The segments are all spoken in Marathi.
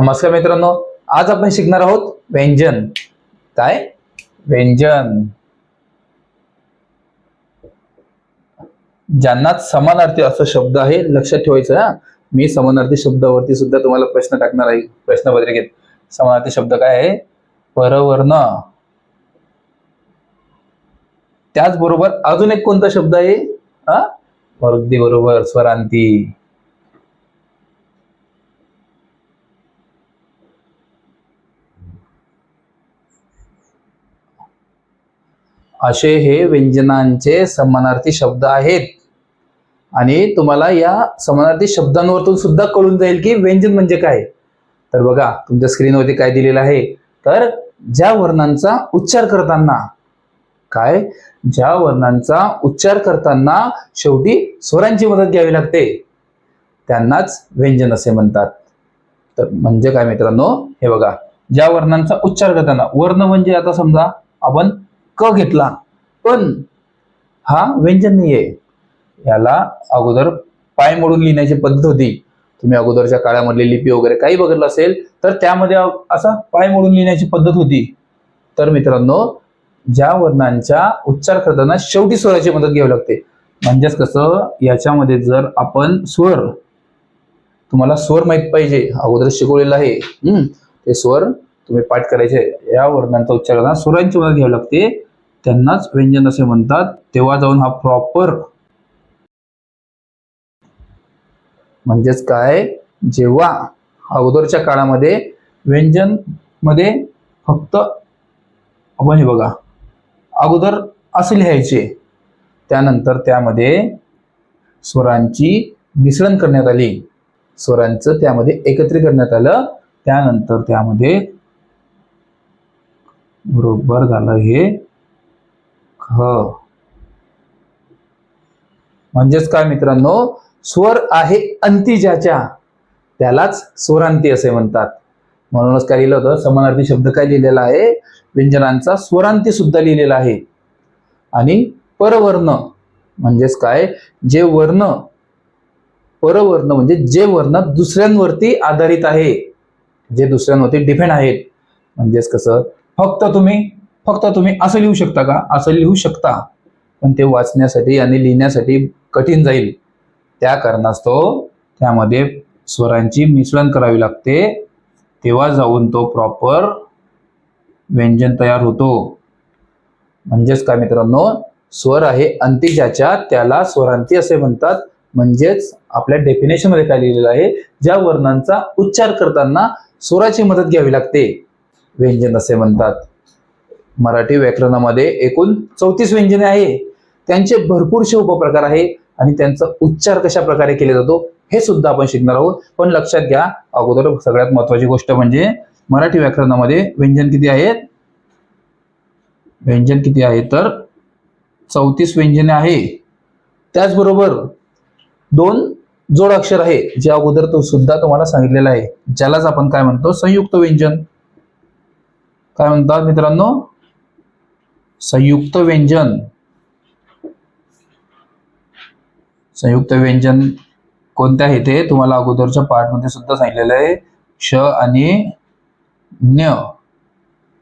नमस्कार मित्रांनो आज आपण शिकणार आहोत व्यंजन. काय? व्यंजन. ज्यांना समानार्थी असा शब्द आहे लक्षात ठेवायचं हा. मी समानार्थी शब्दावरती सुद्धा तुम्हाला प्रश्न टाकणार आहे प्रश्नपत्रिकेत. समानार्थी शब्द काय आहे? परवर्ण. त्याचबरोबर अजून एक कोणता शब्द आहे? हा? अगदी बरोबर स्वरांती. असे हे व्यंजनांचे समानार्थी शब्द आहेत. आणि तुम्हाला या समानार्थी शब्दांवरतून सुद्धा कळून जाईल की व्यंजन म्हणजे काय. तर बघा तुमच्या स्क्रीनवरती काय दिलेलं आहे. तर ज्या वर्णांचा उच्चार करताना काय? ज्या वर्णांचा उच्चार करताना शेवटी स्वरांची मदत घ्यावी लागते. त्यांनाच व्यंजन असे म्हणतात. तर म्हणजे काय मित्रांनो? हे बघा ज्या वर्णांचा उच्चार करताना वर्ण म्हणजे आता समजा आपण क घेतला. पण हा व्यंजन नाहीये. याला अगोदर पाय मोडून लिहिण्याची पद्धत होती. तुम्ही अगोदरच्या काळामधली लिपी वगैरे काही बघितलं असेल तर त्यामध्ये असा पाय मोडून लिहिण्याची पद्धत होती. तर मित्रांनो ज्या वर्णांचा उच्चार करताना शेवटी स्वराची मदत घ्यावी लागते. म्हणजेच कसं याच्यामध्ये जर आपण स्वर तुम्हाला स्वर माहीत पाहिजे अगोदर शिकवलेलं आहे. हम्म ते स्वर तुम्ही पाठ करायचे या वर्णांचा उच्चार करताना स्वरांची मदत घ्यावी लागते. त्यांनाच व्यंजन असे म्हणतात तेव्हा जाऊन हा प्रॉपर म्हणजेच काय? जेव्हा अगोदरच्या काळामध्ये व्यंजनमध्ये फक्त आपण हे बघा अगोदर असे लिहायचे. त्यानंतर त्यामध्ये स्वरांची मिश्रण करण्यात आली. स्वरांचं त्यामध्ये एकत्रित करण्यात आलं. त्यानंतर त्यामध्ये बरोबर झालं हे ख म्हणजेच काय मित्रांनो? स्वर आहे अंती ज्याच्या त्यालाच स्वरांती असे म्हणतात. म्हणूनच काय लिहिलं होतं? समानार्थी शब्द काय लिहिलेला आहे? व्यंजनांचा स्वरांती सुद्धा लिहिलेला आहे. आणि परवर्ण म्हणजेच काय? जे वर्ण परवर्ण म्हणजे जे वर्ण दुसऱ्यांवरती आधारित आहे. जे दुसऱ्यांवरती डिपेंड आहेत. म्हणजेच कसं? फक्त तुम्ही फक्त तुम्ही असं लिहू शकता का? असं लिहू शकता. पण ते वाचण्यासाठी आणि लिहिण्यासाठी कठीण जाईल. त्या कारणास्तव त्यामध्ये स्वरांची मिश्रण करावी लागते. तेव्हा जाऊन तो प्रॉपर व्यंजन तयार होतो. म्हणजेच काय मित्रांनो? स्वर आहे अंतिजाच्या ज्याच्या त्याला स्वरांती असे म्हणतात. म्हणजेच आपल्या डेफिनेशनमध्ये काय लिहिलेलं आहे? ज्या वर्णांचा उच्चार करताना स्वराची मदत घ्यावी लागते. व्यंजन असे म्हणतात. मराठी व्याकरणामध्ये एकूण चौतीस व्यंजने आहे. त्यांचे भरपूरसे उपप्रकार आहे आणि त्यांचा उच्चार कशा प्रकारे केला जातो हे सुद्धा आपण शिकणार आहोत. पण लक्षात घ्या अगोदर सगळ्यात महत्वाची गोष्ट म्हणजे मराठी व्याकरणामध्ये व्यंजन किती आहेत? व्यंजन किती आहे? तर चौतीस व्यंजने आहे. त्याचबरोबर दोन जोडाक्षर आहे जे अगोदर तो सुद्धा तुम्हाला सांगितलेला आहे. ज्यालाच आपण काय म्हणतो? संयुक्त व्यंजन. काय म्हणतात मित्रांनो? संयुक्त व्यंजन. संयुक्त व्यंजन कोणते आहे ते तुम्हाला अगोदरच्या पार्टमध्ये सुद्धा सांगितलेलं आहे. श आणि न्य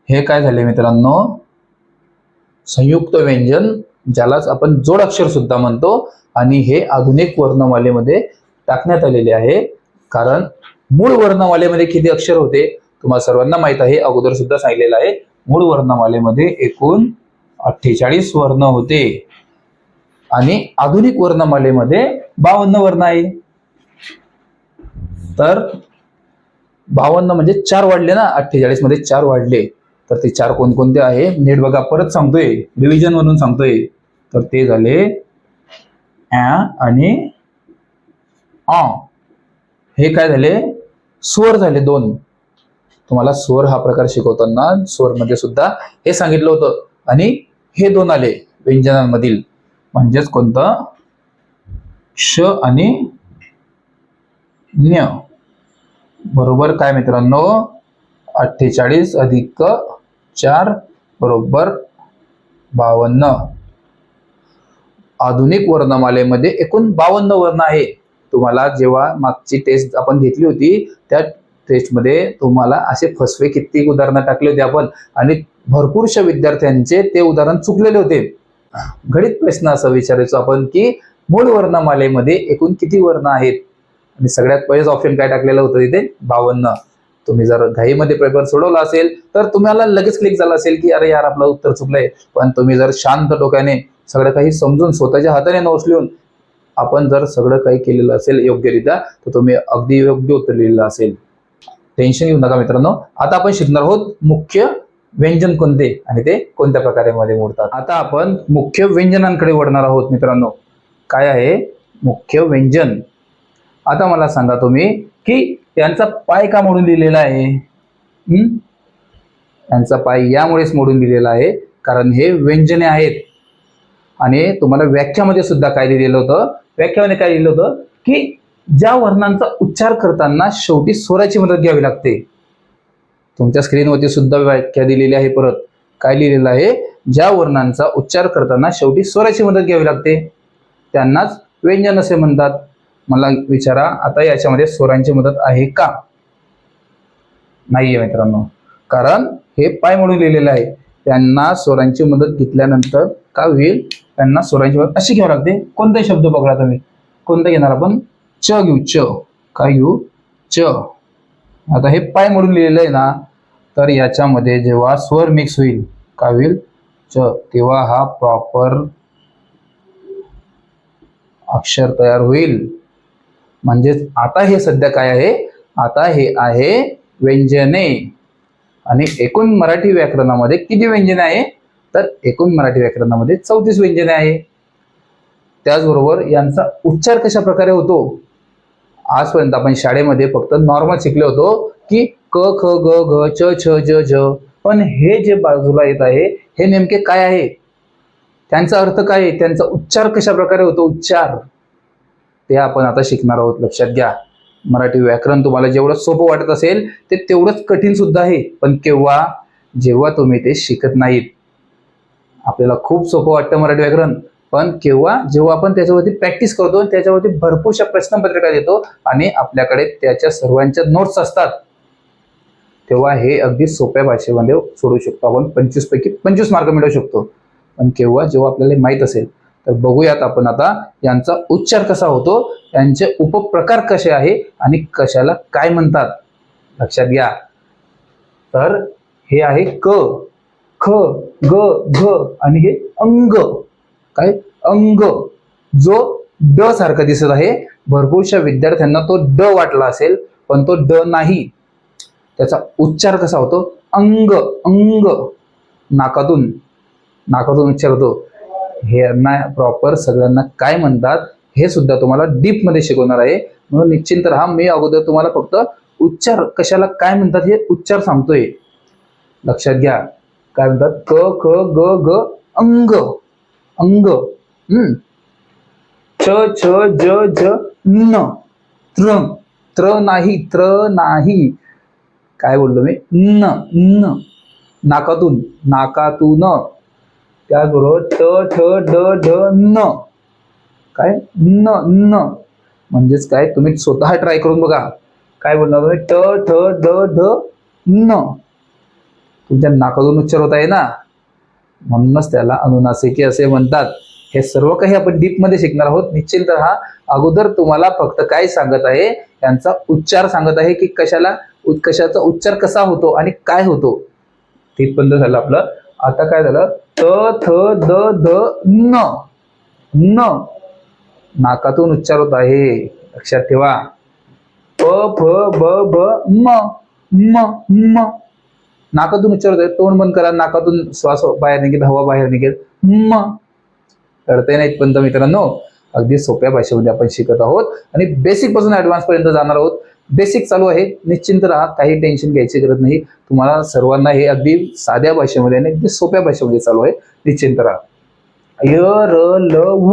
हे काय झाले मित्रांनो? संयुक्त व्यंजन ज्यालाच आपण जोडाक्षर सुद्धा म्हणतो आणि हे आधुनिक वर्णमालेमध्ये टाकण्यात आलेले आहे. कारण मूळ वर्णमालेमध्ये किती अक्षर होते? तुम्हाला सर्वांना माहीत आहे अगोदर सुद्धा सांगितलेलं आहे. मूळ वर्णमालेमध्ये एकूण अठ्ठेचाळीस वर्ण होते. आणि आधुनिक वर्णमालेमध्ये बावन्न वर्ण आहे. तर बावन्न म्हणजे चार वाढले ना? अठ्ठेचाळीसमध्ये चार वाढले. तर ते चार कोणकोणते आहे? नीट बघा परत सांगतोय. डिव्हिजन म्हणून सांगतोय. तर ते झाले आणि अ. हे काय झाले? स्वर झाले दोन. तुम्हाला स्वर हा प्रकार शिकवताना स्वर मध्ये सुद्धा हे सांगितलं होतं. आणि हे दोन आले व्यंजनांमधील. म्हणजेच कोणतं? श आणि न्य बरोबर काय मित्रांनो? अठ्ठेचाळीस अधिक चार बरोबर बावन्न. आधुनिक वर्णमालेमध्ये एकूण बावन्न वर्ण आहे. तुम्हाला जेव्हा मागची टेस्ट आपण घेतली होती त्या टेस्टमध्ये तुम्हाला असे फसवे कित्येक उदाहरणं टाकले होते आपण. आणि भरपूरशा विद्यार्थ्यांचे ते उदाहरण चुकलेले होते. घडीत प्रश्न असा विचारायचो आपण की मूळ वर्णमालेमध्ये एकूण किती वर्ण आहेत? आणि सगळ्यात पहिलेच ऑप्शन काय टाकलेलं होतं तिथे? बावन्न. तुम्ही जर घाईमध्ये पेपर सोडवला असेल तर तुम्हाला लगेच क्लिक झालं असेल की अरे यार आपलं उत्तर चुकलंय. पण तुम्ही जर शांत डोक्याने सगळं काही समजून स्वतःच्या हाताने नोट्स लिहून आपण जर सगळं काही केलेलं असेल योग्यरित्या तर तुम्ही अगदी योग्य उत्तर लिहिलेलं असेल. टेन्शन घेऊ नका मित्रांनो. आता आपण शिकणार आहोत मुख्य व्यंजन कोणते आणि ते कोणत्या प्रकारे मध्ये मोडतात? आता आपण मुख्य व्यंजनांकडे वळणार आहोत मित्रांनो. काय आहे? मुख्य व्यंजन. आता मला सांगा तुम्ही की त्यांचा पाय का मोडून दिलेला आहे? त्यांचा पाय यामुळेच मोडून दिलेला आहे कारण हे व्यंजने आहेत. आणि तुम्हाला व्याख्यामध्ये सुद्धा काय दिलेलं होतं? व्याख्यामध्ये काय लिहिलं होतं? की ज्या वर्णांचा उच्चार करताना शेवटी स्वराची मदत घ्यावी लागते. तुमच्या स्क्रीनवरती सुद्धा व्याख्या दिलेली आहे परत. काय लिहिलेलं आहे? ज्या वर्णांचा उच्चार करताना शेवटी स्वराची मदत घ्यावी लागते. त्यांनाच व्यंजन असे म्हणतात. मला विचारा आता याच्यामध्ये स्वरांची मदत आहे का? नाहीये मित्रांनो. कारण हे पाय म्हणून लिहिलेलं आहे. त्यांना स्वरांची मदत घेतल्यानंतर का होईल? त्यांना स्वरांची मदत अशी घ्यावी लागते. कोणताही शब्द पकडा तुम्ही. कोणता घेणार आपण? च घेऊ च. काय घेऊ? च. आता हे पाय म्हणून लिहिलेलं आहे ना तर याच्यामध्ये जेव्हा स्वर मिक्स होईल का होईल च तेव्हा हा प्रॉपर अक्षर तयार होईल. म्हणजेच आता हे सध्या काय आहे? आता हे आहे व्यंजने. आणि एकूण मराठी व्याकरणामध्ये किती व्यंजने आहे? तर एकूण मराठी व्याकरणामध्ये चौतीस व्यंजने आहे. त्याचबरोबर यांचा उच्चार कशा प्रकारे होतो? आजपर्यंत आपण शाळेमध्ये फक्त नॉर्मल शिकलो होतो की क ख ग घ च छ ज झ पण हे जे बाजूला येत आहे हे नेमके काय आहे? त्यांचा अर्थ काय आहे? त्यांचा उच्चार कशा प्रकारे होतो? उच्चार. ते आपण आता शिकणार आहोत. लक्षात घ्या. मराठी व्याकरण तुम्हाला जेवढं सोपं वाटत असेल ते तेवढंच कठीण सुद्धा आहे. पण केव्हा? जेव्हा तुम्ही ते शिकत नाहीत. आपल्याला खूप सोपं वाटतं मराठी व्याकरण. पण केव्हा जेव्हा आपण त्याच्यावरती प्रॅक्टिस करतो त्याच्यावरती भरपूरशा प्रश्नपत्रिका देतो आणि आपल्याकडे त्याच्या सर्वांच्या नोट्स असतात. तेव्हा हे अगदी सोप्या भाषेमध्ये सोडू शकतो आपण. पंचवीस पैकी पंचवीस मार्क मिळवू शकतो. पण केव्हा जेव्हा आपल्याला माहीत माहीत असेल तर बघूयात आपण आता यांचा उच्चार कसा होतो यांचे उपप्रकार कसे आहे आणि कशाला काय म्हणतात. लक्षात घ्या. तर हे आहे क ख ग घ आणि हे अंग. काय? अंग जो ड सारखं दिसत आहे. भरपूरशा विद्यार्थ्यांना तो ड वाटला असेल पण तो ड नाही. त्याचा उच्चार कसा होतो? अंग अंग. नाकातून नाकातून उच्चार होतो. हे यांना प्रॉपर सगळ्यांना काय म्हणतात हे सुद्धा तुम्हाला डीपमध्ये शिकवणार आहे. म्हणून निश्चिंत राहा मी अगोदर तुम्हाला फक्त उच्चार कशाला काय म्हणतात हे उच्चार सांगतोय. लक्षात घ्या. काय म्हणतात? क ख ग ग अंग. अंग. हम्म छ छ ज ज न त्र त्र नाही त्र नाही काय बोललो मी? न न नाकातून नाकातून. त्याचबरोबर ट ठ ड ढ न. काय? न न. म्हणजेच काय? तुम्ही स्वतः ट्राय करून बघा. काय बोलणार तुम्ही? ट ठ ड ढ न. तुमच्या नाकातून उच्चार होत आहे ना? म्हणूनच त्याला अनुनासिकी असे म्हणतात. हे सर्व काही आपण डीपमध्ये शिकणार आहोत. निश्चिंत हा अगोदर तुम्हाला फक्त काय सांगत आहे यांचा उच्चार सांगत आहे की कशाला कशाचा उच्चार कसा होतो आणि काय होतो. तिथपर्यंत झालं आपलं. आता काय झालं? त थ द द न. न. नाकातून उच्चार होत आहे. लक्षात ठेवा. प फ ब भ म. म म. नाकातून उच्चार होत आहे. तोंड बंद करा. नाकातून श्वास बाहेर निघेल हवा बाहेर निघेल. म. कळतंय नाहीत पण मित्रांनो अगदी सोप्या भाषेमध्ये आपण शिकत आहोत. आणि बेसिकपासून ऍडव्हान्स पर्यंत जाणार आहोत. बेसिक चालू आहे. निश्चिंत राहा. काही टेन्शन घ्यायची गरज नाही. तुम्हाला सर्वांना हे अगदी साध्या भाषेमध्ये आणि अगदी सोप्या भाषेमध्ये चालू आहे. निश्चिंत राहा. य र ल व.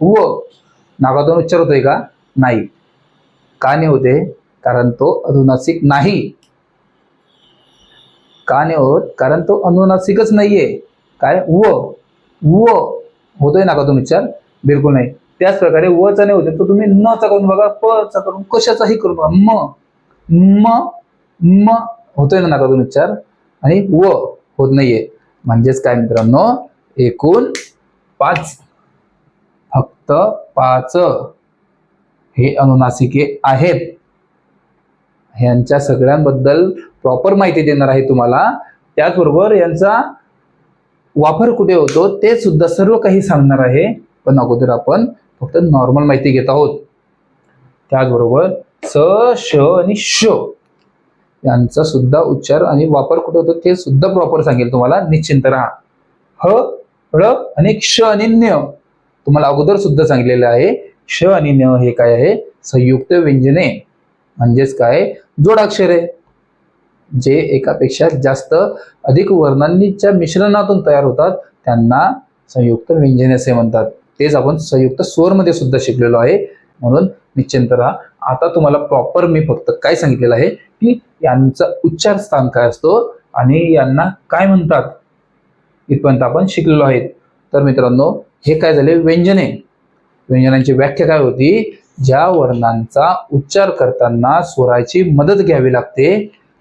व. नागातून उच्चार होतोय का? नाही. का नाही होते? कारण तो अनुनासिक नाही. का नाही होत? कारण तो अनुनासिकच नाहीये. काय? व. व. होतोय नाकातून उच्चार बिलकुल नाही. त्याच प्रकारे वच नाही होते तर तुम्ही न चा करून बघा प चा करून कशाचाही करून बघा. म म म होतोय ना नाकातून उच्चार? आणि व होत नाहीये. म्हणजेच काय मित्रांनो? एकूण पाच. फक्त पाच हे अनुनासिके आहेत. ह्यांच्या सगळ्यांबद्दल प्रॉपर माहिती देणार आहे तुम्हाला. त्याचबरोबर यांचा वापर कुठे होतो ते सुद्धा सर्व काही सांगणार आहे. पण अगोदर आपण फक्त नॉर्मल माहिती घेत आहोत. त्याचबरोबर स श आणि श यांचा सुद्धा उच्चार आणि वापर कुठे होतो ते सुद्धा प्रॉपर सांगेल तुम्हाला. निश्चिंत राहा. ह ळ आणि क्ष आणि न्य तुम्हाला अगोदर सुद्धा सांगितलेलं आहे. क्ष आणि न हे काय आहे? संयुक्त व्यंजने. म्हणजेच काय? जोडाक्षर आहे. जे एकापेक्षा जास्त अधिक वर्णांच्या मिश्रणातून तयार होतात त्यांना संयुक्त व्यंजने असे म्हणतात. तेच आपण संयुक्त स्वरमध्ये सुद्धा शिकलेलो आहे. म्हणून निश्चिंत राहा. आता तुम्हाला प्रॉपर मी फक्त काय सांगितलेलं आहे की यांचा उच्चार स्थान काय असतो आणि यांना काय म्हणतात इथपर्यंत आपण शिकलेलो आहेत तर मित्रांनो हे काय झाले? व्यंजने. व्यंजनांची व्याख्या काय होती? ज्या वर्णांचा उच्चार करताना स्वराची मदत घ्यावी लागते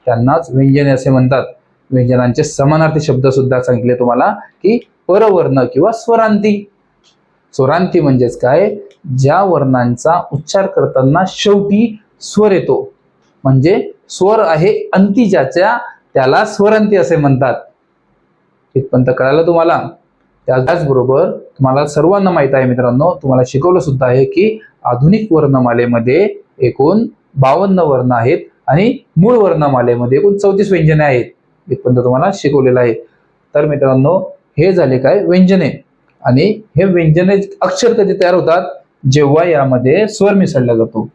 त्यांनाच व्यंजने असे म्हणतात. व्यंजनांचे समानार्थी शब्द सुद्धा सांगितले तुम्हाला की परवर्ण किंवा स्वरांती. स्वरांती म्हणजेच काय? ज्या वर्णांचा उच्चार करताना शेवटी स्वर येतो. म्हणजे स्वर आहे अंती ज्याच्या त्याला स्वरांती असे म्हणतात. इथपर्यंत कळालं तुम्हाला? त्याचबरोबर तुम्हाला सर्वांना माहीत आहे मित्रांनो तुम्हाला शिकवलं सुद्धा आहे की आधुनिक वर्णमालेमध्ये एकूण बावन्न वर्ण आहेत. आणि मूळ वर्णमालेमध्ये एकूण चौतीस व्यंजने आहेत इथपर्यंत तुम्हाला शिकवलेलं आहे. तर मित्रांनो हे झाले काय व्यंजने. आणि हे व्यंजने अक्षर कधी तयार होतात? जेव्हा यामध्ये स्वर मिसळला जातो.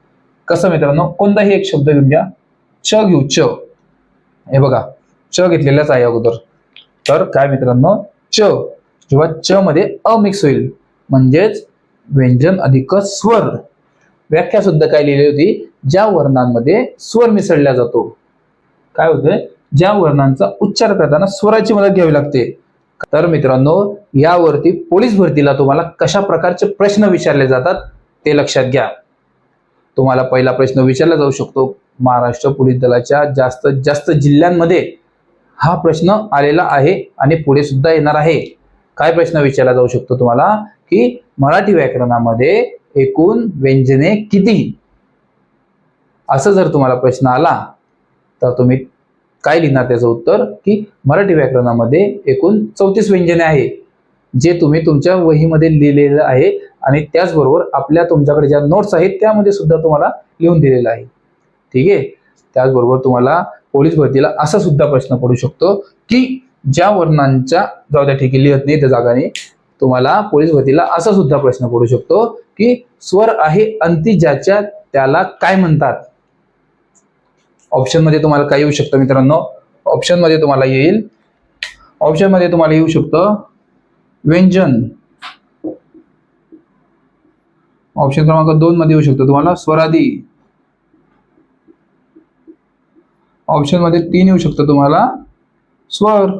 कसं मित्रांनो? कोणताही एक शब्द घेऊन घ्या. च घेऊ च. हे बघा च घेतलेलाच आहे अगोदर. तर काय मित्रांनो? च. जेव्हा च मध्ये अ मिक्स होईल म्हणजेच व्यंजन अधिक स्वर. व्याख्या सुद्धा काय लिहिली होती? ज्या वर्णांमध्ये स्वर मिसळला जातो. काय होतंय? ज्या वर्णांचा उच्चार करताना स्वराची मदत घ्यावी लागते. तर मित्रांनो यावरती पोलीस भरतीला तुम्हाला कशा प्रकारचे प्रश्न विचारले जातात ते लक्षात घ्या. तुम्हाला पहिला प्रश्न विचारला जाऊ शकतो. महाराष्ट्र पोलीस दलाच्या जास्तीत जास्त जिल्ह्यांमध्ये हा प्रश्न आलेला आहे आणि पुढे सुद्धा येणार आहे. काय प्रश्न विचारला जाऊ शकतो तुम्हाला? की मराठी व्याकरणामध्ये एकूण व्यंजने किती? असं जर तुम्हाला प्रश्न आला तर तुम्ही काय लिहिणार त्याचं उत्तर? की मराठी व्याकरणामध्ये एकूण चौतीस व्यंजने आहे जे तुम्ही तुमच्या वहीमध्ये लिहिलेलं आहे आणि त्याचबरोबर आपल्या तुमच्याकडे ज्या नोट्स आहेत त्यामध्ये सुद्धा तुम्हाला लिहून दिलेलं आहे. ठीक आहे? त्याचबरोबर तुम्हाला पोलीस भरतीला असा सुद्धा प्रश्न पडू शकतो की ज्या वर्णांच्या जाऊ त्या ठिकाणी लिहत नाही त्या जागाने तुम्हाला पोलीस भरतीला असा सुद्धा प्रश्न पडू शकतो की स्वर आहे अंती ज्याच्या त्याला काय म्हणतात? ऑप्शनमध्ये तुम्हाला काय येऊ शकतं मित्रांनो? ऑप्शनमध्ये तुम्हाला येईल. ऑप्शनमध्ये तुम्हाला येऊ शकतं व्यंजन. ऑप्शन क्रमांक दोन मध्ये येऊ शकतो तुम्हाला स्वरादी. ऑप्शनमध्ये तीन येऊ शकतं तुम्हाला स्वर.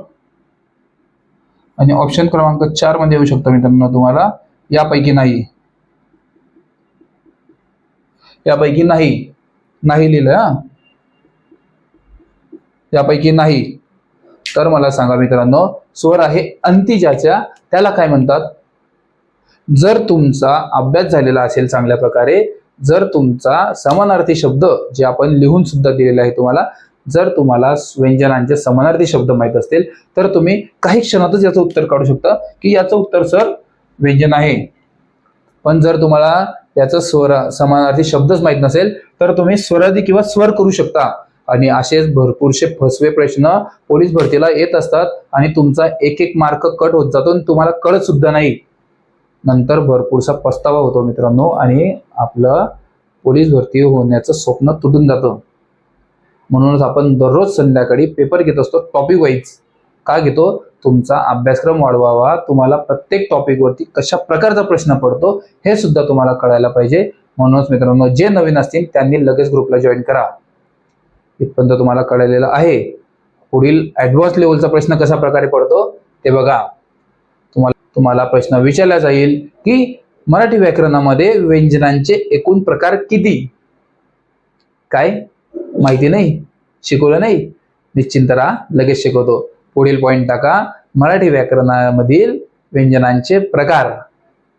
आणि ऑप्शन क्रमांक चारमध्ये येऊ शकतो मित्रांनो तुम्हाला यापैकी नाही. यापैकी नाही. नाही लिहिलं हा? यापैकी नाही. तर मला सांगा मित्रांनो स्वर आहे अंतिजाच्या. त्याला काय म्हणतात? जर तुमचा अभ्यास झालेला असेल चांगल्या प्रकारे जर तुमचा समानार्थी शब्द जे आपण लिहून सुद्धा दिलेले आहे तुम्हाला जर तुम्हाला व्यंजनांचे समानार्थी शब्द माहीत असतील तर तुम्ही काही क्षणातच याचं उत्तर काढू शकता की याचं उत्तर सर व्यंजन आहे. पण जर तुम्हाला याचं स्वर समानार्थी शब्दच माहीत नसेल तर तुम्ही स्वरादी किंवा स्वर करू शकता. आणि असेच भरपूरसे फसवे प्रश्न पोलीस भरतीला येत असतात आणि तुमचा एक एक मार्क कट होत जातो आणि तुम्हाला कळत सुद्धा नाही. नंतर भरपूरसा पस्तावा होतो मित्रांनो आणि आपलं पोलीस भरती होण्याचं स्वप्न तुटून जातं. म्हणूनच आपण दररोज संध्याकाळी पेपर घेत असतो टॉपिक वाईज का घेतो? तुमचा अभ्यासक्रम वाढवावा. तुम्हाला प्रत्येक टॉपिकवरती कशा प्रकारचा प्रश्न पडतो हे सुद्धा तुम्हाला कळायला पाहिजे. म्हणूनच मित्रांनो जे नवीन असतील त्यांनी लगेच ग्रुपला जॉईन करा. इथपर्यंत तुम्हाला कळलेलं आहे. पुढील ऍडव्हान्स लेवलचा प्रश्न कशा प्रकारे पडतो ते बघा. तुम्हाला तुम्हाला प्रश्न विचारला जाईल की मराठी व्याकरणामध्ये व्यंजनांचे एकूण प्रकार किती? काय? माहिती नाही? शिकवलं नाही? निश्चिंत राहा लगेच शिकवतो. पुढील पॉईंट टाका. मराठी व्याकरणामधील व्यंजनांचे प्रकार.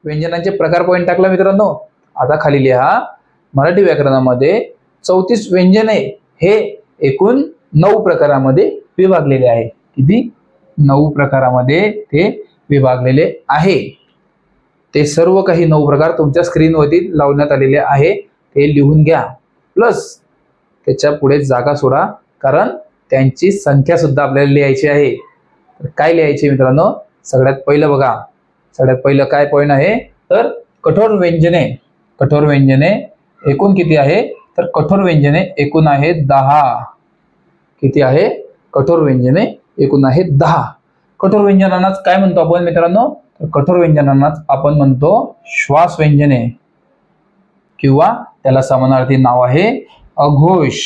व्यंजनांचे प्रकार पॉईंट टाकला मित्रांनो. आता खाली लिहा. मराठी व्याकरणामध्ये चौतीस व्यंजने हे एकूण नऊ प्रकारामध्ये विभागलेले आहे. किती? नऊ प्रकारामध्ये ते विभागलेले आहे. ते सर्व काही नऊ प्रकार तुमच्या स्क्रीनवरती लावण्यात आलेले आहे. ते लिहून घ्या. प्लस त्याच्या पुढे जागा सोडा. कारण त्यांची संख्या सुद्धा आपल्याला लिहायची आहे. तर काय लिहायचे मित्रांनो? सगळ्यात पहिलं बघा. सगळ्यात पहिलं काय पॉईंट आहे? तर कठोर व्यंजने. कठोर व्यंजने एकूण किती आहे? तर कठोर व्यंजने एकूण आहे दहा. किती आहे? कठोर व्यंजने एकूण आहे दहा. कठोर व्यंजनांनाच काय म्हणतो आपण मित्रांनो? तर कठोर व्यंजनांनाच आपण म्हणतो श्वास व्यंजने. किंवा त्याला समानार्थी नाव आहे अघोष.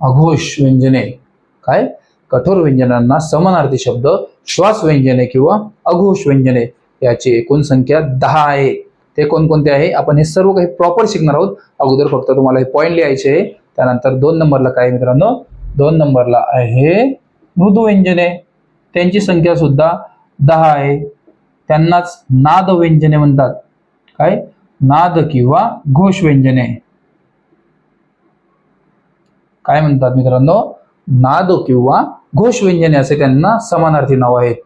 अघोष व्यंजने. काय? कठोर व्यंजनांना समानार्थी शब्द श्वास व्यंजने किंवा अघोष व्यंजने याची एकूण संख्या दहा आहे. ते कोणकोणते आहे? आपण हे सर्व काही प्रॉपर शिकणार आहोत. अगोदर फक्त तुम्हाला हे पॉईंट लिहायचे आहे. त्यानंतर दोन नंबरला काय मित्रांनो? दोन नंबरला आहे मृदुव्यंजने त्यांची संख्या सुद्धा दहा आहे. त्यांनाच नाद व्यंजने म्हणतात. काय? नाद किंवा घोष व्यंजने. काय म्हणतात मित्रांनो? नाद किंवा घोष व्यंजने असे त्यांना समानार्थी नाव आहेत.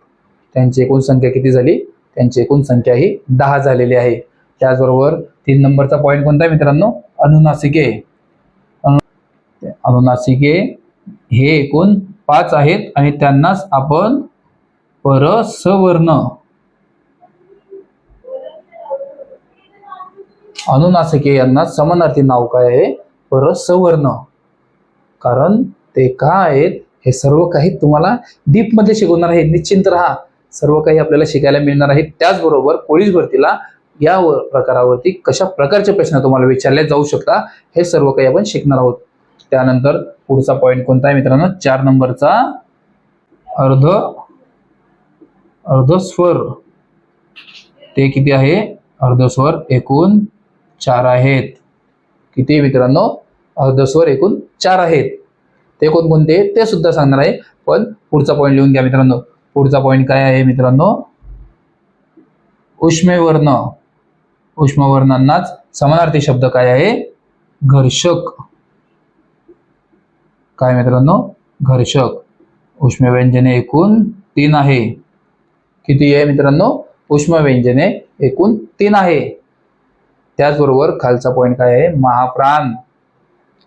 त्यांची एकूण संख्या किती झाली? त्यांची एकूण संख्या ही दहा झालेली आहे. त्याचबरोबर तीन नंबरचा पॉईंट कोणता आहे मित्रांनो? अनुनासिके. अनुनासिके हे एकूण पाच आहेत आणि त्यांनाच आपण परसवर्ण. अनुनासिके यांना समानार्थी नाव काय आहे? परसवर्ण. कारण ते का आहेत? हे सर्व काही तुम्हाला डीपमध्ये शिकवणार आहे. निश्चिंत राहा. सर्व काही आपल्याला शिकायला मिळणार आहे. त्याचबरोबर पोलीस भरतीला या प्रकारावरती कशा प्रकारचे प्रश्न तुम्हाला विचारले जाऊ शकता हे सर्व काही आपण शिकणार आहोत. त्यानंतर पुढचा पॉईंट कोणता आहे मित्रांनो? चार नंबरचा अर्ध अर्धस्वर. ते किती आहे? अर्धस्वर एकूण चार आहेत. किती मित्रांनो? अर्धस्वर एकूण चार आहेत. ते कोणकोणते? ते सुद्धा सांगणार आहे. पण पुढचा पॉईंट लिहून घ्या मित्रांनो. पुढचा पॉईंट काय आहे मित्रांनो? उष्मेवर्ण. उष्मवर्णांनाच समानार्थी शब्द काय आहे? घर्षक. काय मित्रांनो? घर्षक. उष्म व्यंजने एकूण तीन आहे. किती आहे मित्रांनो? उष्म व्यंजने एकूण तीन आहे. त्याचबरोबर खालचा पॉईंट काय आहे? महाप्राण.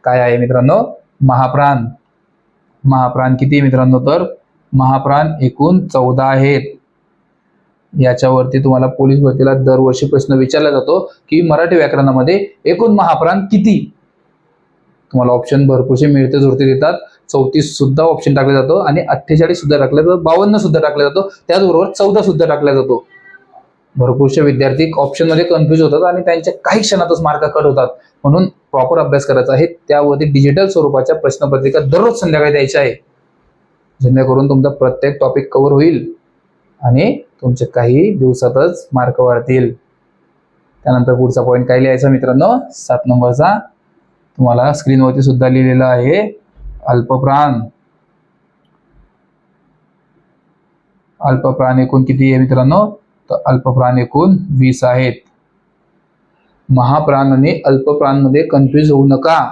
काय आहे मित्रांनो? महाप्राण. महाप्राण किती मित्रांनो तर? महाप्राण एकूण चौदा आहेत. याच्यावरती तुम्हाला पोलीस भरतीला दरवर्षी प्रश्न विचारला जातो की मराठी व्याकरणामध्ये एकूण महाप्राण किती? तुम्हाला ऑप्शन भरपूरसे मिळते जुळते देतात. चौतीस सुद्धा ऑप्शन टाकला जातो आणि अठ्ठेचाळीस सुद्धा टाकला जातो. बावन्न सुद्धा टाकला जातो. त्याचबरोबर चौदा सुद्धा टाकला जातो. भरपूरसे विद्यार्थी ऑप्शनमध्ये कन्फ्युज होतात आणि त्यांच्या काही क्षणातच मार्क कट होतात. म्हणून प्रॉपर अभ्यास करायचा आहे. त्यावरती डिजिटल स्वरूपाच्या प्रश्नपत्रिका दररोज संध्याकाळी द्यायच्या आहे. जेणेकरून तुमचा प्रत्येक टॉपिक कव्हर होईल. आणि तुमचे काही दिवसातच मार्क वाढतील. त्यानंतर पुढचा पॉईंट काय लिहायचा मित्रांनो? सात नंबरचा. तुम्हाला स्क्रीनवरती सुद्धा लिहिलेलं आहे अल्पप्राण. अल्पप्राण एकूण किती आहे मित्रांनो? तर अल्पप्राण एकूण वीस आहेत. महाप्राण आणि अल्पप्राणमध्ये कन्फ्युज होऊ नका.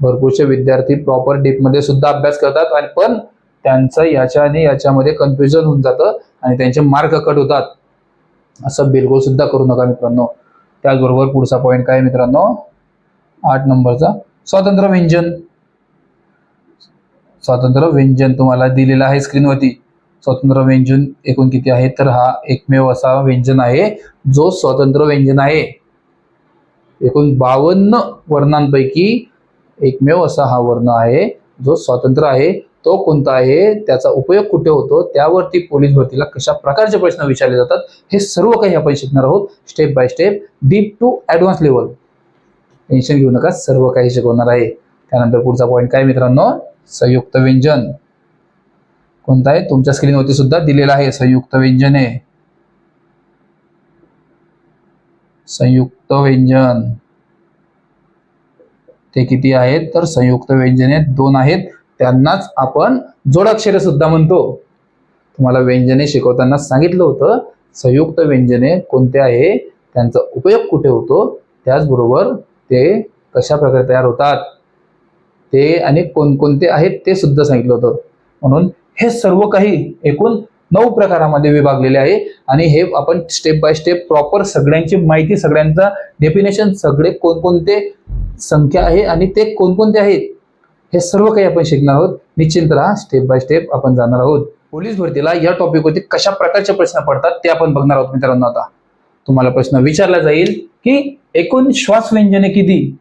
भरपूरसे विद्यार्थी प्रॉपर डीपमध्ये सुद्धा अभ्यास करतात आणि पण त्यांचं याच्या आणि याच्यामध्ये कन्फ्युजन होऊन जातं आणि त्यांचे मार्क कट होतात. असं बिलकुल सुद्धा करू नका मित्रांनो. त्याचबरोबर पुढचा पॉईंट काय मित्रांनो? आठ नंबरचा स्वातंत्र्य व्यंजन. स्वातंत्र्य व्यंजन तुम्हाला दिलेलं आहे स्क्रीनवरती स्वतंत्र व्यंजन एकूण किती आहे? तर हा एकमेव असा व्यंजन आहे जो स्वतंत्र व्यंजन आहे. एकूण बावन्न वर्णांपैकी एकमेव असा हा वर्ण आहे जो स्वतंत्र आहे. तो कोणता आहे त्याचा उपयोग कुठे होतो त्यावरती पोलीस भरतीला कशा प्रकारचे प्रश्न विचारले जातात हे सर्व काही आपण शिकणार आहोत step by step deep to advance level tension घेऊ नका सर्व काही शिकवणार आहे. त्यानंतर पुढचा पॉईंट काय मित्रांनो? संयुक्त व्यंजन. कोणता आहे? तुमच्या स्क्रीनवरती सुद्धा दिलेला आहे संयुक्त व्यंजने संयुक्त व्यंजन. ते किती आहेत? तर संयुक्त व्यंजने दोन आहेत. त्यांनाच आपण जोडाक्षरे सुद्धा म्हणतो. तुम्हाला व्यंजने शिकवताना सांगितलं होतं संयुक्त व्यंजने कोणते आहे त्यांचा उपयोग कुठे होतो त्याचबरोबर ते कशा प्रकारे तयार होतात ते आणि कोणकोणते आहेत ते सुद्धा सांगितलं होतं. म्हणून हे सर्व काही एकूण नऊ प्रकारामध्ये विभागलेले आहे आणि हे आपण स्टेप बाय स्टेप प्रॉपर सगळ्यांची माहिती सगळ्यांचा डेफिनेशन सगळे कोणकोणते संख्या आहे आणि ते कोणकोणते आहेत हे सर्व काही आपण शिकणार आहोत. निश्चिंत राहा. स्टेप बाय स्टेप आपण जाणार आहोत. पोलीस भरतीला या टॉपिकवरती कशा प्रकारचे प्रश्न पडतात ते आपण बघणार आहोत मित्रांनो आता. तुम्हाला प्रश्न विचारला जाईल की एकूण श्वास व्यंजने किती?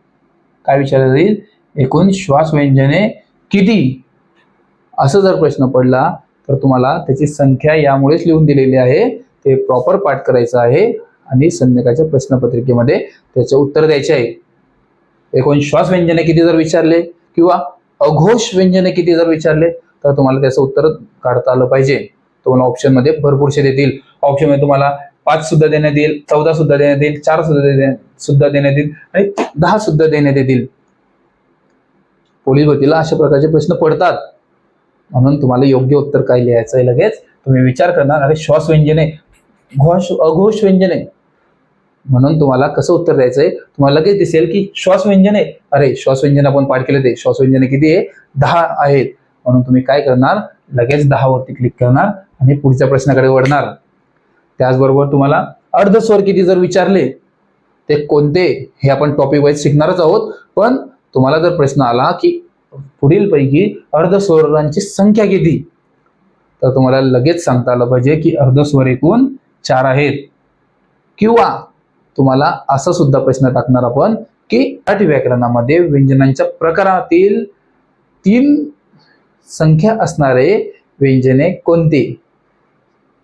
काय विचारलं जाईल? एकूण श्वास व्यंजने किती? असं जर प्रश्न पडला तर तुम्हाला त्याची संख्या यामुळेच लिहून दिलेली आहे. ते प्रॉपर पाठ करायचं आहे आणि संध्याकाळच्या प्रश्नपत्रिकेमध्ये त्याचे उत्तर द्यायचे आहे. एकूण श्वास व्यंजने किती जर विचारले किंवा अघोष व्यंजने किती जर विचारले तर तुम्हाला त्याचं उत्तर काढता आलं पाहिजे. तुम्हाला ऑप्शनमध्ये भरपूरसे देतील. ऑप्शनमध्ये तुम्हाला पाच सुद्धा देण्यात येईल चौदा सुद्धा देण्यात येईल चार सुद्धा सुद्धा देण्यात येईल आणि दहा सुद्धा देण्यात येतील. पोलीस भरतीला अशा प्रकारचे प्रश्न पडतात. म्हणून तुम्हाला योग्य उत्तर काय लिहायचं आहे लगेच तुम्ही विचार करणार. अरे श्वास व्यंजने घोष अघोष व्यंजने म्हणून तुम्हाला कसं उत्तर द्यायचं आहे तुम्हाला लगेच दिसेल की श्वास आहे. अरे श्वास व्यंजन आपण पाठ केले ते. श्वास व्यंजने किती आहे? दहा आहेत. म्हणून तुम्ही काय करणार? लगेच दहा वरती क्लिक करणार आणि पुढच्या प्रश्नाकडे वळणार. त्याचबरोबर तुम्हाला अर्धस्वर किती जर विचारले ते कोणते? हे आपण टॉपिक वाईज शिकणारच आहोत. पण तुम्हाला जर प्रश्न आला की पुढील पैकी अर्धस्वरांची संख्या किती? तर तुम्हाला लगेच सांगता आलं पाहिजे की अर्धस्वर एकूण चार आहेत. किंवा तुम्हाला असा सुद्धा प्रश्न टाकणार आपण की मराठी व्याकरणामध्ये व्यंजनांच्या प्रकारातील तीन संख्या असणारे व्यंजने कोणती?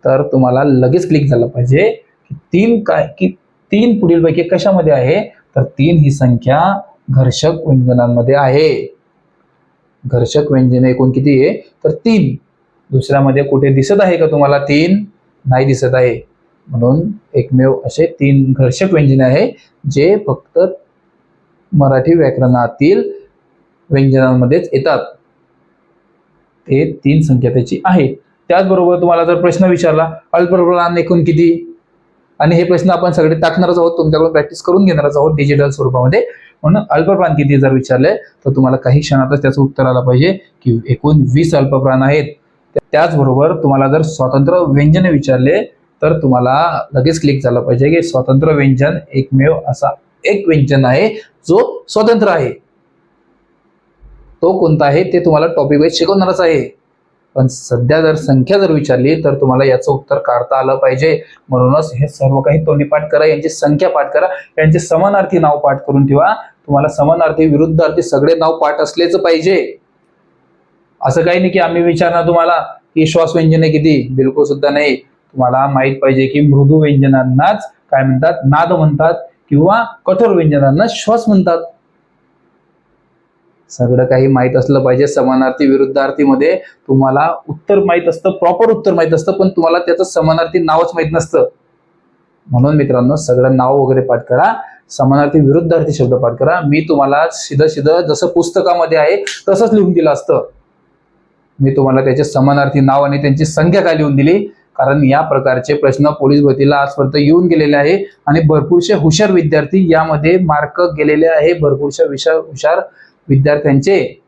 तर तुम्हाला लगेच क्लिक झालं पाहिजे तीन काय की तीन पुढीलपैकी कशामध्ये आहे? तर तीन ही संख्या घर्षक व्यंजनांमध्ये आहे. घर्षक व्यंजने एकूण किती आहे? तर तीन. दुसऱ्यामध्ये कुठे दिसत आहे का तुम्हाला तीन? नाही दिसत आहे. म्हणून एकमेव असे तीन घर्षक व्यंजने आहे जे फक्त मराठी व्याकरणातील व्यंजनांमध्येच येतात. ते तीन संख्या त्याची आहे त्याचबरोबर तुम्हाला जर प्रश्न विचारला अल्पप्रमाण एकूण किती? आणि हे प्रश्न आपण सगळे टाकणारच आहोत तुमच्याकडून प्रॅक्टिस करून घेणारच आहोत डिजिटल स्वरूपामध्ये. म्हणून अल्पप्राण किती जर विचारले तर तुम्हाला काही क्षणातच त्याचं उत्तर आलं पाहिजे की एकूण वीस अल्पप्राण आहेत. त्याचबरोबर तुम्हाला जर स्वतंत्र व्यंजने विचारले तर तुम्हाला लगेच क्लिक झालं पाहिजे की स्वतंत्र व्यंजन एकमेव असा एक व्यंजन आहे जो स्वतंत्र आहे. तो कोणता आहे ते तुम्हाला टॉपिक वाईज शिकवणारच आहे. पण सध्या जर संख्या जर विचारली तर तुम्हाला याचं उत्तर काढता आलं पाहिजे. म्हणूनच हे सर्व काही तोंडी पाठ करा यांची संख्या पाठ करा यांचे समानार्थी नाव पाठ करून ठेवा. तुम्हाला समानार्थी विरुद्धार्थी सगळे नाव पाठ असलेच पाहिजे. असं काही नाही की आम्ही विचारणार तुम्हाला की श्वास व्यंजने किती? बिलकुल सुद्धा नाही. तुम्हाला माहीत पाहिजे की मृदू व्यंजनांनाच काय म्हणतात? नाद म्हणतात किंवा कठोर व्यंजनांना श्वास म्हणतात. सगळं काही माहीत असलं पाहिजे. समानार्थी विरुद्धार्थीमध्ये तुम्हाला उत्तर माहीत असतं प्रॉपर उत्तर माहीत असतं पण तुम्हाला त्याचं समानार्थी नावच माहीत नसतं. म्हणून मित्रांनो सगळं नाव वगैरे पाठ करा. समानार्थी विरुद्धार्थी शब्द पाठ करा. मी तुम्हाला सिधं सिधं जसं पुस्तकामध्ये आहे तसंच लिहून दिलं असतं. मी तुम्हाला त्याचे समानार्थी नाव आणि त्यांची संख्या काय लिहून दिली? कारण या प्रकारचे प्रश्न पोलीस भरतीला आजपर्यंत येऊन गेलेले आहे आणि भरपूरसे हुशार विद्यार्थी यामध्ये मार्क गेलेले आहे. भरपूरशा विषय हुशार विद्यार्थ्यांचे.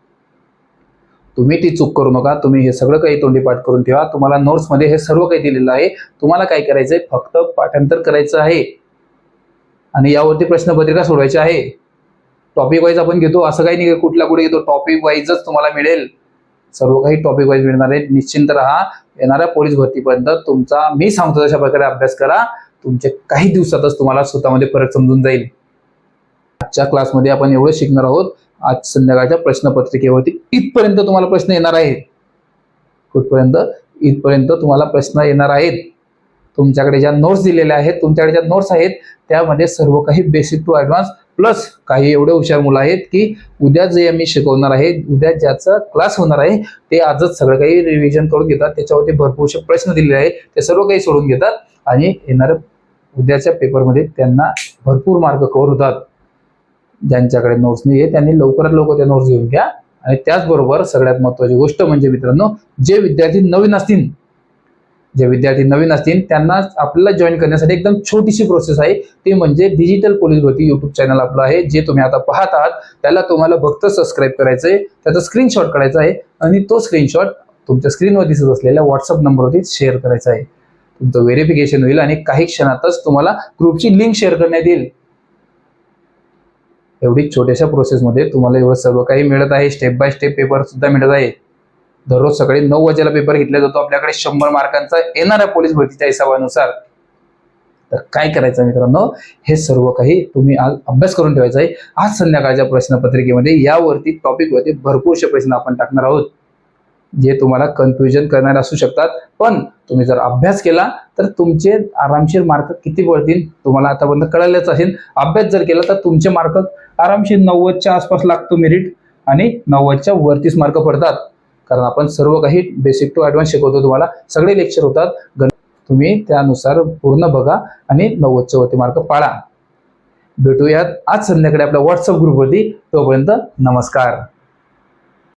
तुम्ही ती चूक करू नका. तुम्ही हे सगळं काही तोंडी पाठ करून ठेवा. तुम्हाला नोट्समध्ये हे सर्व काही दिलेलं आहे. तुम्हाला काय करायचंय? फक्त पाठांतर करायचं आहे. आणि यावरती प्रश्नपत्रिका सोडवायची आहे. टॉपिक वाईज आपण घेतो. असं काही नाही की कुठला कुठे घेतो. टॉपिक वाईजच तुम्हाला मिळेल. सर्व काही टॉपिक वाईज मिळणार आहे निश्चिंत राहा. येणाऱ्या पोलीस भरतीपर्यंत तुमचा मी सांगतो तशा प्रकारे अभ्यास करा. तुमचे काही दिवसातच तुम्हाला स्वतःमध्ये फरक समजून जाईल. आजच्या क्लासमध्ये आपण एवढं शिकणार आहोत. आज संध्याकाळच्या प्रश्नपत्रिकेवरती इथपर्यंत तुम्हाला प्रश्न येणार आहेत. कुठपर्यंत? इथपर्यंत तुम्हाला प्रश्न येणार आहेत. तुमच्याकडे ज्या नोट्स दिलेल्या आहेत तुमच्याकडे ज्या नोट्स आहेत त्यामध्ये सर्व काही बेसिक टू ॲडव्हान्स प्लस काही एवढे हुशार मुलं आहेत की उद्या जे मी शिकवणार आहे उद्या ज्याचा क्लास होणार आहे ते आजच सगळं काही रिव्हिजन करून घेतात. त्याच्यावरती भरपूरसे प्रश्न दिलेले आहेत. ते सर्व काही सोडून घेतात आणि येणाऱ्या उद्याच्या पेपरमध्ये त्यांना भरपूर मार्क कव्हर होतात. ज्यांच्याकडे नोट्स नाही आहे त्यांनी लवकरात लवकर त्या नोट्स घेऊन घ्या. आणि त्याचबरोबर सगळ्यात महत्वाची गोष्ट म्हणजे मित्रांनो जे विद्यार्थी नवीन असतील जे विद्यार्थी नवीन असतील त्यांना आपल्याला जॉईन करण्यासाठी एकदम छोटीशी प्रोसेस आहे. ती म्हणजे डिजिटल पोलीस भरती युट्यूब चॅनल आपलं आहे जे तुम्ही आता पाहत आहात. त्याला तुम्हाला फक्त सबस्क्राईब करायचं आहे. त्याचा स्क्रीनशॉट काढायचा आहे आणि तो स्क्रीनशॉट तुमच्या स्क्रीनवर दिसत असलेल्या व्हॉट्सअप नंबरवरती शेअर करायचा आहे. तुमचं व्हेरिफिकेशन होईल आणि काही क्षणातच तुम्हाला ग्रुपची लिंक शेअर करण्यात येईल. एवढी छोट्याशा प्रोसेसमध्ये तुम्हाला एवढं सर्व काही मिळत आहे. स्टेप बाय स्टेप पेपर सुद्धा मिळत आहे. दररोज सकाळी नऊ वाजेला पेपर घेतला जातो. आपल्याकडे शंभर मार्कांचा येणाऱ्या पोलीस भरतीच्या हिशोबानुसार. तर काय करायचं मित्रांनो? हे सर्व काही तुम्ही आज अभ्यास करून ठेवायचा आहे. आज संध्याकाळच्या प्रश्नपत्रिकेमध्ये यावरती टॉपिकवरती भरपूरसे प्रश्न आपण टाकणार आहोत. जे तुम्हाला कन्फ्युजन करणारे असू शकतात. पण तुम्ही जर अभ्यास केला तर तुमचे आरामशीर मार्क किती पडतील तुम्हाला आतापर्यंत कळालेच असेल. अभ्यास जर केला तर तुमचे मार्क आरामशीर नव्वदच्या आसपास लागतो मेरिट आणि नव्वदच्या वरतीच मार्क पडतात. कारण आपण सर्व काही बेसिक टू ॲडव्हान्स शिकवतो. तुम्हाला सगळे लेक्चर होतात. गण- तुम्ही त्यानुसार पूर्ण बघा आणि नव्वदच्या वरती मार्क पाळा. भेटूयात आज संध्याकाळी आपल्या व्हॉट्सअप ग्रुपवरती तोपर्यंत नमस्कार.